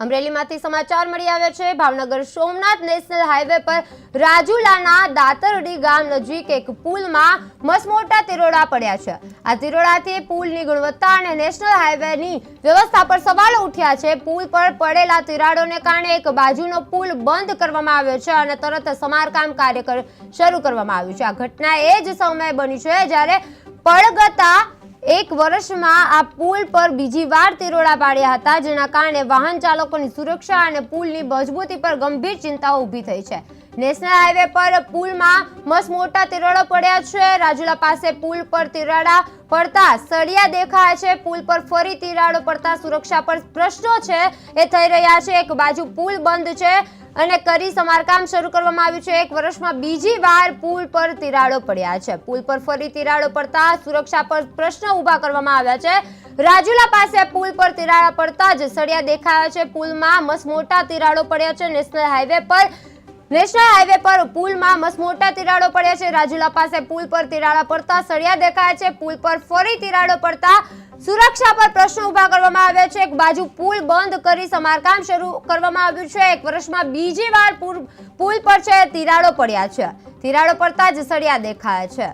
અમરેલીમાંથી સમાચાર મળી આવ્યા છે. ભાવનગર સોમનાથ નેશનલ હાઈવે પર રાજુલાના દાતરડી ગામ નજીક એક પુલમાં મસમોટા તિરોડા પડ્યા છે. આ તિરોડાથી પુલની ગુણવત્તા અને નેશનલ હાઈવેની વ્યવસ્થા પર સવાલો ઉઠ્યા છે. પુલ પર પડેલા તિરાડોને કારણે એક બાજુનો પુલ બંધ કરવામાં આવ્યો છે અને તરત સમારકામ કાર્ય શરૂ કરવામાં આવ્યું છે. આ ઘટના એ જ સમયે બની છે જ્યારે પડગતા એક વર્ષમાં આ પુલ પર બીજી વાર તિરોડા પાડ્યા હતા, જેના કારણે વાહન ચાલકોની સુરક્ષા અને પુલની મજબૂતી પર ગંભીર ચિંતાઓ ઊભી થઈ છે. નેશનલ હાઈવે પર પુલમાં મસ્ત મોટા તિરાડો પડ્યા છે. રાજુલા પાસે પુલ પર તિરાડા પડતા સળિયા દેખાય છે. પુલ પર ફરી તિરાડો પડતા સુરક્ષા પર પ્રશ્નો છે. એ થઈ રહ્યા છે. એક બાજુ પુલ બંધ છે. અને કરી સમારકામ શરૂ કરવામાં આવ્યું છે. એક વર્ષમાં બીજી વાર પુલ પર તિરાડો પડ્યા છે. પુલ પર ફરી તિરાડો પડતા સુરક્ષા પર પ્રશ્ન ઊભા કરવામાં આવ્યા છે. રાજુલા પાસે પુલ પર તિરાડા પડતા જ સળિયા દેખાયા છે. પુલમાં મસ્ત મોટા તિરાડો પડ્યા છે. નેશનલ હાઈવે પર, નેશનલ હાઈવે પર પુલમાં મસ્ત મોટા તિરાડો પડ્યા છે. રાજુલા પાસે પુલ પર તિરાડા પડતા સળિયા દેખાય છે. પુલ પર ફરી તિરાડો પડતા સુરક્ષા પર પ્રશ્નો ઊભા કરવામાં આવ્યા છે. એક બાજુ પુલ બંધ કરી સમારકામ શરૂ કરવામાં આવ્યું છે. એક વર્ષમાં બીજી વાર પુલ પર છે. તિરાડો પડ્યા છે. તિરાડો પડતા જ સળિયા દેખાયા છે.